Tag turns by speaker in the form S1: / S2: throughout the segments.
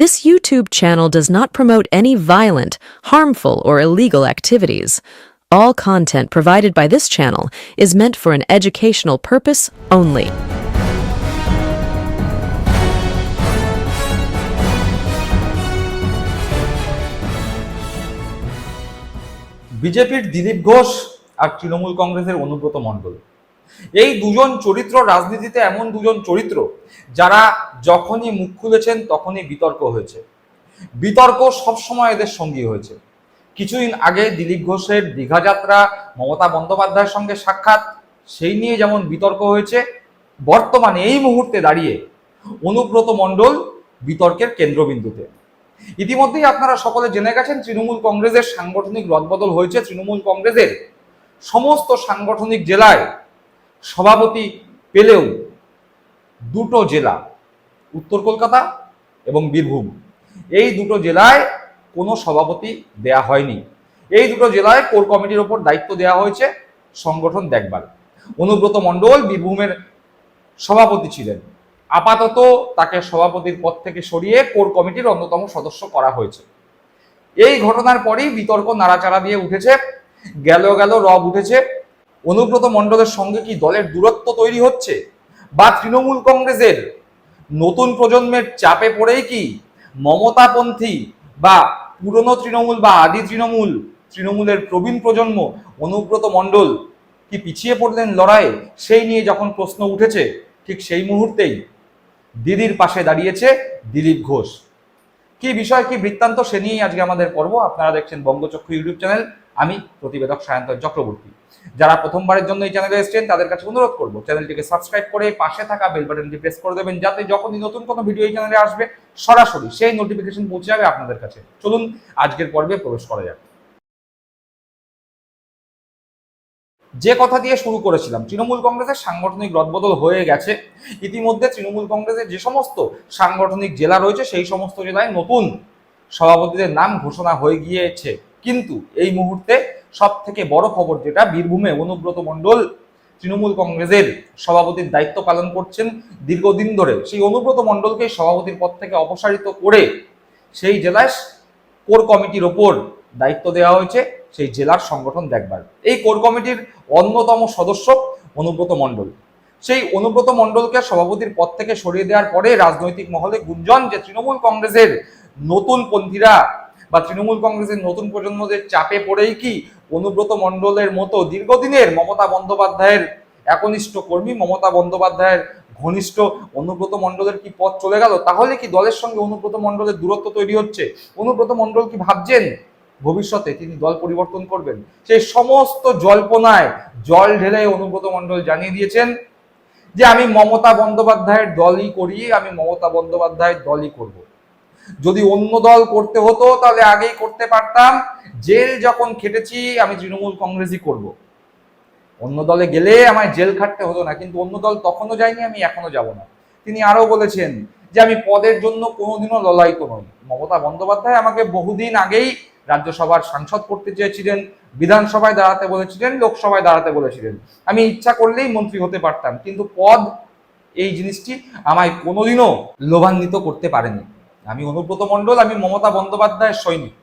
S1: This YouTube channel does not promote any violent, harmful, or illegal activities. All content provided by this channel is meant for an educational purpose only.
S2: বিজেপির দিলীপ ঘোষ আর তৃণমূল কংগ্রেসের অনুব্রত মণ্ডল এই দুজন চরিত্র, রাজনীতিতে এমন দুজন চরিত্র, যারা যখনই মুখ খুলেছেন তখনই বিতর্ক হয়েছে। বিতর্ক সবসময় এদের সঙ্গী হয়েছে। কিছুদিন আগে দিলীপ ঘোষের দীঘা যাত্রা মমতা বন্দ্যোপাধ্যায়ের সঙ্গে সাক্ষাৎ, সেই নিয়ে যেমন বিতর্ক হয়েছে, বর্তমানে এই মুহূর্তে দাঁড়িয়ে অনুব্রত মণ্ডল বিতর্কের কেন্দ্রবিন্দুতে। ইতিমধ্যেই আপনারা সকলে জেনে গেছেন, তৃণমূল কংগ্রেসের সাংগঠনিক রদবদল হয়েছে। তৃণমূল কংগ্রেসের সমস্ত সাংগঠনিক জেলায় সভাপতি পেলেও দুটো জেলা, উত্তর কলকাতা এবং বীরভূম, এই দুটো জেলায় কোনো সভাপতি দেয়া হয়নি। এই দুটো জেলায় কোর কমিটির ওপর দায়িত্ব দেওয়া হয়েছে সংগঠন দেখবার অনুব্রত মণ্ডল বীরভূমের সভাপতি ছিলেন। আপাতত তাকে সভাপতির পদ থেকে সরিয়ে কোর কমিটির অন্যতম সদস্য করা হয়েছে। এই ঘটনার পরই বিতর্ক নাড়াচাড়া দিয়ে উঠেছে, গেল গেল রব উঠেছে অনুব্রত মণ্ডলের সঙ্গে কি দলের দূরত্ব তৈরি হচ্ছে? বা তৃণমূল কংগ্রেসের নতুন প্রজন্মের চাপে পড়েই কি মমতাপন্থী বা পুরনো তৃণমূল বা আদি তৃণমূল, তৃণমূলের প্রবীণ প্রজন্ম অনুব্রত মণ্ডল কি পিছিয়ে পড়লেন লড়াইয়ে সেই নিয়ে যখন প্রশ্ন উঠেছে, ঠিক সেই মুহূর্তেই দিদির পাশে দাঁড়িয়েছে দিলীপ ঘোষ। কি বিষয়, কি বৃত্তান্ত, সে নিয়েই আজকে আমাদের পর্ব। আপনারা দেখছেন বঙ্গচক্ষু ইউটিউব চ্যানেল। আমি প্রতিবেদক সায়ন্তন চক্রবর্তী। যারা প্রথমবারের জন্য এই চ্যানেলে এসেছেন, তাদের কাছে অনুরোধ করব, চ্যানেলটিকে সাবস্ক্রাইব করে পাশে থাকা বেল বাটনটি প্রেস করে দেবেন, যাতে যখনই নতুন কোনো ভিডিও এই চ্যানেলে আসবে, সরাসরি সেই নোটিফিকেশন পৌঁছে যাবে আপনাদের কাছে। চলুন, আজকের পর্বে প্রবেশ করা যাক। যে কথা দিয়ে শুরু করেছিলাম, তৃণমূল কংগ্রেসের সাংগঠনিক রদবদল হয়ে গেছে। ইতিমধ্যে তৃণমূল কংগ্রেসের যে সমস্ত সাংগঠনিক জেলা রয়েছে, সেই সমস্ত জেলায় নতুন সভাপতিদের নাম ঘোষণা হয়ে গিয়েছে। কিন্তু এই মুহূর্তে সব থেকে বড় খবর যেটা, বীরভূমে অনুব্রত মণ্ডল তৃণমূল কংগ্রেসের সভাপতির দায়িত্ব পালন করছেন দীর্ঘদিন ধরে। সেই অনুব্রত মণ্ডলকে সভাপতির পদ থেকে অপসারিত করে সেই জেলায় কোর কমিটির ওপর দায়িত্ব দেওয়া হয়েছে, সেই জেলার সংগঠন দেখবার। এই কোর কমিটির অন্যতম সদস্য অনুব্রত মণ্ডল। সেই অনুব্রত মণ্ডলকে সভাপতির পদ থেকে সরিয়ে দেওয়ার পরে রাজনৈতিক মহলে গুঞ্জন যে তৃণমূল কংগ্রেসের নতুন পন্থীরা বা তৃণমূল কংগ্রেসের নতুন প্রজন্মদের চাপে পড়েই কি অনুব্রত মণ্ডলের মতো দীর্ঘদিনের মমতা বন্দ্যোপাধ্যায়ের একনিষ্ঠ কর্মী, মমতা বন্দ্যোপাধ্যায়ের ঘনিষ্ঠ অনুব্রত মণ্ডলের কি পথ চলে গেল? তাহলে কি দলের সঙ্গে অনুব্রত মণ্ডলের দূরত্ব তৈরি হচ্ছে? অনুব্রত মণ্ডল কি ভাবছেন ভবিষ্যতে তিনি দল পরিবর্তন করবেন? সেই সমস্ত জল্পনায় জল ঢেলে অনুব্রত মণ্ডল জানিয়ে দিয়েছেন যে, আমি মমতা বন্দ্যোপাধ্যায়ের দলই করি আমি মমতা বন্দ্যোপাধ্যায়ের দলই করব। যদি অন্য দল করতে হতো, তাহলে আগেই করতে পারতাম। জেল যখন খেটেছি, আমি তৃণমূল কংগ্রেসই করব। অন্য দলে গেলে আমায় জেল খাটতে হতো না, কিন্তু অন্য দল তখনও যায়নি, আমি এখনও যাব না। তিনি আরও বলেছেন যে, আমি পদের জন্য কোনোদিনও ললাইত নই। মমতা বন্দ্যোপাধ্যায় আমাকে বহুদিন আগেই রাজ্যসভার সাংসদ করতে চেয়েছিলেন, বিধানসভায় দাঁড়াতে বলেছিলেন, লোকসভায় দাঁড়াতে বলেছিলেন। আমি ইচ্ছা করলেই মন্ত্রী হতে পারতাম, কিন্তু পদ, এই জিনিসটি আমায় কোনোদিনও লোভান্বিত করতে পারেনি। আমি অনুব্রত মণ্ডল, আমি মমতা বন্দ্যোপাধ্যায়ের সৈনিক।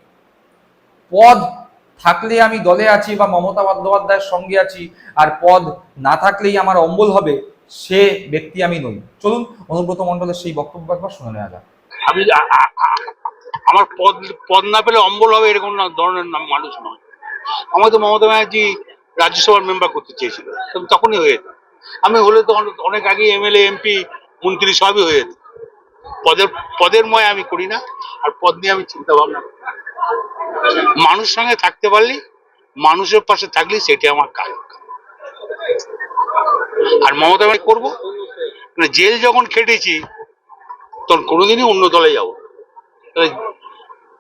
S2: পদ থাকলে আমি দলে আছি বা মমতা বন্দ্যোপাধ্যায়ের সঙ্গে আছি, আর পদ না থাকলেই আমার অম্বল হবে, সে ব্যক্তি আমি নই। চলুন, অনুব্রত মণ্ডলের সেই বক্তব্য একবার শুনে নেওয়া যাক।
S3: আমি আমার পদ পদ না পেলে অম্বল হবে এরকম ধরনের মানুষ নয়। আমার তো মমতা ব্যানার্জি রাজ্যসভার মেম্বার করতে চেয়েছিল তখনই হয়ে যেত আমি হলে তো অনেক- অনেক আগে এমএলএ, এমপি, মন্ত্রী সবই হয়ে যেত পদের পদের ময় আমি করি না, আর পদ নিয়ে আমি চিন্তা ভাবনা করি মানুষ সঙ্গে থাকতে পারলি, মানুষের পাশে থাকলি, সেটি আমার কাজ। আর মমতা ব্যানার্জি করব? মানে জেল যখন খেটেছি, তখন কোনোদিনই অন্য দলে যাব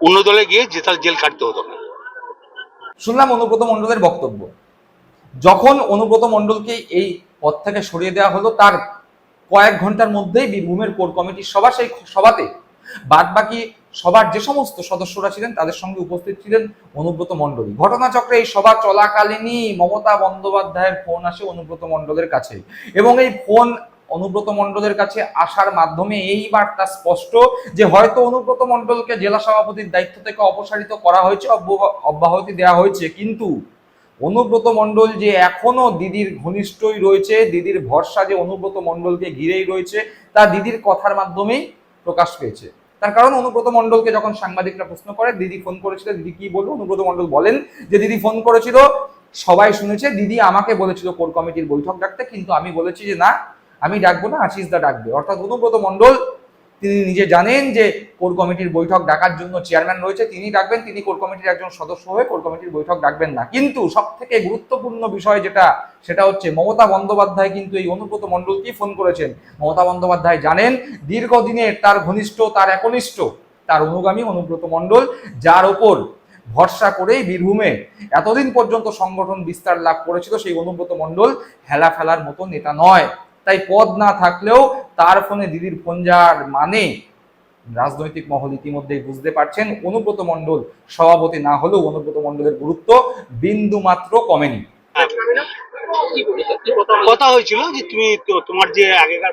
S3: অন্য দলে গিয়ে যে তার জেল কাটতে হতো না।
S2: শুনলাম অনুব্রত মণ্ডলের বক্তব্য। যখন অনুব্রত মণ্ডলকে এই পদ থেকে সরিয়ে দেওয়া হলো, তার কয়েক ঘণ্টার মধ্যেই বীরভূমের কোর কমিটির সভা সেই সভাতে বাদ বাকি সবার যে সমস্ত সদস্যরা ছিলেন তাদের সঙ্গে উপস্থিত ছিলেন অনুব্রত মণ্ডলী। ঘটনাচক্রে এই সভা চলাকালীনই মমতা বন্দ্যোপাধ্যায়ের ফোন আসে অনুব্রত মণ্ডলের কাছে এবং এই ফোন অনুব্রত মণ্ডলের কাছে আসার মাধ্যমে এই বার্তা স্পষ্ট যে হয়তো অনুব্রত মণ্ডলকে জেলা সভাপতির দায়িত্ব থেকে অপসারিত করা হয়েছে অব্য- অব্যাহতি দেওয়া হয়েছে। কিন্তু অনুব্রত মণ্ডল যে এখনও দিদির ঘনিষ্ঠই রয়েছে, দিদির ভরসা যে অনুব্রত মণ্ডলকে ঘিরেই রয়েছে, তা দিদির কথার মাধ্যমেই প্রকাশ পেয়েছে। তার কারণ অনুব্রত মণ্ডলকে যখন সাংবাদিকরা প্রশ্ন করে, দিদি ফোন করেছিল, দিদি কি বলব? অনুব্রত মণ্ডল বলেন যে, দিদি ফোন করেছিল, সবাই শুনেছে, দিদি আমাকে বলেছিল কোর কমিটির বৈঠক ডাকতে, কিন্তু আমি বলেছি যে, না, আমি ডাকবো না, আশিস দা ডাকবে। অর্থাৎ অনুব্রত মণ্ডল তিনি নিজে জানেন যে কোর কমিটির বৈঠক ডাকার জন্য চেয়ারম্যান রয়েছে, তিনি ডাকবেন, তিনি কোর কমিটির একজন সদস্য হয়ে কোর কমিটির বৈঠক ডাকবেন না। কিন্তু সব থেকে গুরুত্বপূর্ণ বিষয় যেটা, সেটা হচ্ছে মমতা বন্দ্যোপাধ্যায় কিন্তু এই অনুব্রত মণ্ডলকেই ফোন করেছেন? মমতা বন্দ্যোপাধ্যায় জানেন দীর্ঘদিনের তার ঘনিষ্ঠ, তার একনিষ্ঠ, তার অনুগামী অনুব্রত মণ্ডল, যার ওপর ভরসা করেই বীরভূমে এতদিন পর্যন্ত সংগঠন বিস্তার লাভ করেছিল সেই অনুব্রত মণ্ডল হেলা ফেলার মতো নেতা নয়। তাই পদ না থাকলেও তার ফোনে দিদির ফোন যাওয়ার মানে রাজনৈতিক মহল ইতিমধ্যেই বুঝতে পারছেন অনুব্রত মণ্ডল সভাপতি না হলেও অনুব্রত মণ্ডলের গুরুত্ব বিন্দু মাত্র কমেনি।
S3: কথা হয়েছিল যে তুমি তো- তোমার যে আগেকার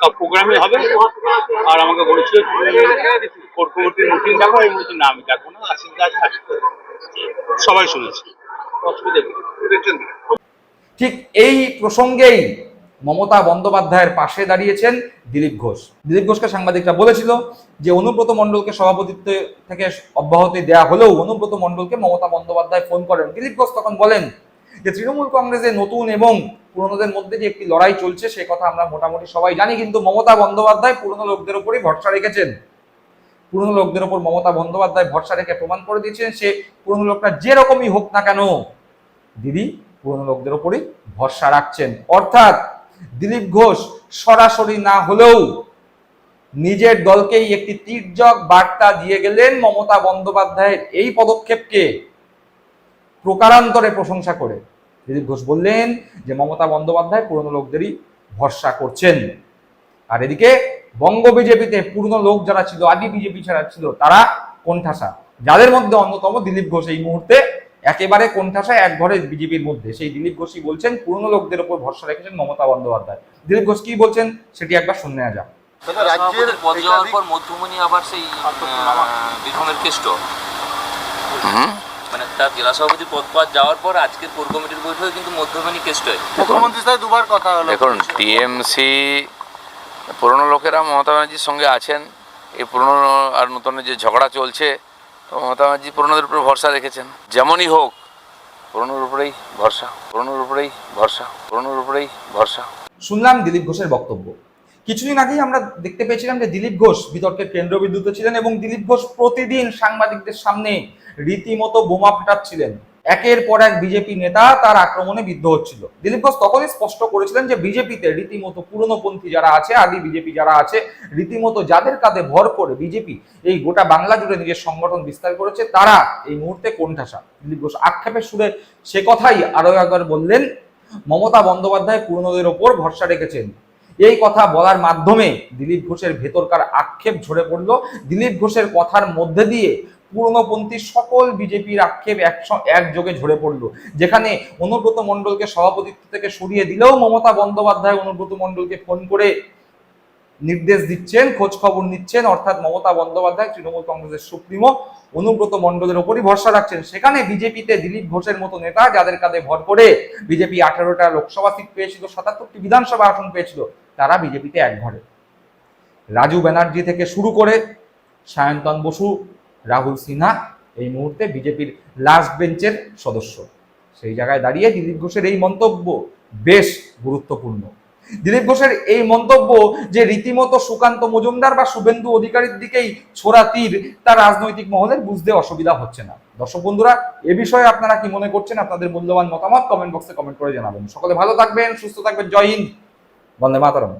S3: সব প্রোগ্রামে হবে আর আমাকে বলেছিল তুমি কোর কমিটির মিটিং ডাকো আমি বলছি না আমি ডাকবো না আসবে সবাই শুনেছে।
S2: ঠিক এই প্রসঙ্গেই মমতা বন্দ্যোপাধ্যায়ের পাশে দাঁড়িয়েছেন দিলীপ ঘোষ। দিলীপ ঘোষকে সাংবাদিকরা বলেছিল যে অনুব্রত মণ্ডলকে সভাপতিত্ব থেকে অব্যাহতি দেওয়া হলেও অনুব্রত মণ্ডলকে মমতা বন্দ্যোপাধ্যায় ফোন করেন। দিলীপ ঘোষ তখন বলেন যে তৃণমূল কংগ্রেসে নতুন এবং পুরনোদের মধ্যে যে একটি লড়াই চলছে, সে কথা আমরা মোটামুটি সবাই জানি, কিন্তু মমতা বন্দ্যোপাধ্যায় পুরনো লোকদের উপরই ভরসা রেখেছেন। পুরনো লোকদের উপর মমতা বন্দ্যোপাধ্যায় ভরসা রেখে প্রমাণ করে দিয়েছেন সে পুরনো লোকটা যেরকমই হোক না কেন, দিদি পুরনো লোকদের উপরই ভরসা রাখছেন। অর্থাৎ দিলীপ ঘোষ সরাসরি না হলেও নিজের দলকেই একটি তীর্যক বার্তা দিয়ে গেলেন মমতা বন্দ্যোপাধ্যায়ের এই পদক্ষেপকে প্রকারান্তরে প্রশংসা করে। দিলীপ ঘোষ বললেন যে, মমতা বন্দ্যোপাধ্যায় পুরনো লোকদেরই ভরসা করছেন। আর এদিকে বঙ্গ বিজেপিতে পুরনো লোক যারা ছিল আদি বিজেপি ছাড়া ছিল, তারা কোণঠাসা। যাদের মধ্যে অন্যতম দিলীপ ঘোষ এই মুহূর্তে একেবারে কোণঠাসা এক ঘরে বিজেপির মধ্যে। সেই দিলীপ ঘোষই বলছেন? পুরনো লোকদের উপর ভরসা রেখেছেন মমতা বন্দ্যোপাধ্যায়। দিলীপ ঘোষ কি বলছেন সেটি একবার শুনে নেওয়া যাক।
S4: রাজ্যের
S5: পদ যাওয়ার পর মধ্যমণি আবার সেই আহ, কেষ্ট। মানে তার জেলা সভাপতি পদ পাওয়া যাওয়ার পর আজকের কোর কমিটির বৈঠকে কিন্তু মধ্যমণি কেষ্ট
S4: মুখ্যমন্ত্রীর সাথে দুবার কথা হলো।
S6: দেখুন টিএমসি পুরনো লোকেরা মমতা ব্যানার্জির সঙ্গে আছেন। এই পুরনো আর নতুন যে ঝগড়া চলছে তো মমতা ব্যানার্জি পুরনোদের উপর ভরসা রেখেছেন। যেমনই হোক, পুরনোর উপরেই ভরসা, পুরনোর উপরেই ভরসা, পুরনোর উপরেই ভরসা।
S2: শুনলাম দিলীপ ঘোষের বক্তব্য। কিছুদিন আগেই আমরা দেখতে পেয়েছিলাম যে দিলীপ ঘোষ বিতর্কের কেন্দ্রবিন্দুতে ছিলেন এবং দিলীপ ঘোষ প্রতিদিন সাংবাদিকদের সামনে রীতিমতো বোমা ফাটাচ্ছিলেন। একের পর এক বিজেপি নেতা তার আক্রমণে বিদ্ধ হচ্ছিল। দিলীপ ঘোষ তখনই স্পষ্ট করেছিলেন যে বিজেপিতে রীতিমতো পুরনোপন্থী যারা আছে, আদি বিজেপি যারা আছে, রীতিমতো যাদের কাঁধে ভর করে বিজেপি এই গোটা বাংলা জুড়ে নিজের সংগঠন বিস্তার করেছে, তারা এই মুহূর্তে কোণঠাসা। দিলীপ ঘোষ আক্ষেপের সুরে সে কথাই আরও একবার বললেন, মমতা বন্দ্যোপাধ্যায় পুরনোদের ওপর ভরসা রেখেছেন। এই কথা বলার মাধ্যমে দিলীপ ঘোষের ভেতরকার আক্ষেপ ঝরে পড়ল। দিলীপ ঘোষের কথার মধ্যে দিয়ে পুরনোপন্থী সকল বিজেপির আক্ষেপ একযোগে ঝরে পড়ল। যেখানে অনুব্রত মণ্ডলকে সভাপতিত্ব থেকে সরিয়ে দিলেও মমতা বন্দ্যোপাধ্যায় অনুব্রত মণ্ডলকে ফোন করে নির্দেশ দিচ্ছেন, খোঁজ খবর নিচ্ছেন, অর্থাৎ মমতা বন্দ্যোপাধ্যায়, তৃণমূল কংগ্রেসের সুপ্রিমো, অনুব্রত মণ্ডলের ওপরই ভরসা রাখছেন। সেখানে বিজেপিতে দিলীপ ঘোষের মতো নেতা, যাদের কাঁধে ভর করে বিজেপি আঠারোটা লোকসভা সিট পেয়েছিল, সাতাত্তরটি বিধানসভা আসন পেয়েছিল, তারা বিজেপিতে এক ঘরে। রাজু ব্যানার্জি থেকে শুরু করে সায়ন্তন বসু রাহুল সিনহা এই মুহূর্তে বিজেপির লাস্ট বেঞ্চের সদস্য। সেই জায়গায় দাঁড়িয়ে দিলীপ ঘোষের এই মন্তব্য বেশ গুরুত্বপূর্ণ। দিলীপ ঘোষের এই মন্তব্য যে রীতিমতো সুকান্ত মজুমদার বা শুভেন্দু অধিকারীর দিকেই ছোড়া তীর তার রাজনৈতিক মহলের বুঝতে অসুবিধা হচ্ছে না। দর্শক বন্ধুরা, এ বিষয়ে আপনারা কি মনে করছেন? আপনাদের মূল্যবান মতামত কমেন্ট বক্সে কমেন্ট করে জানাবেন। সকলে ভালো থাকবেন, সুস্থ থাকবেন। জয় হিন্দ। বন্দে মাতরম।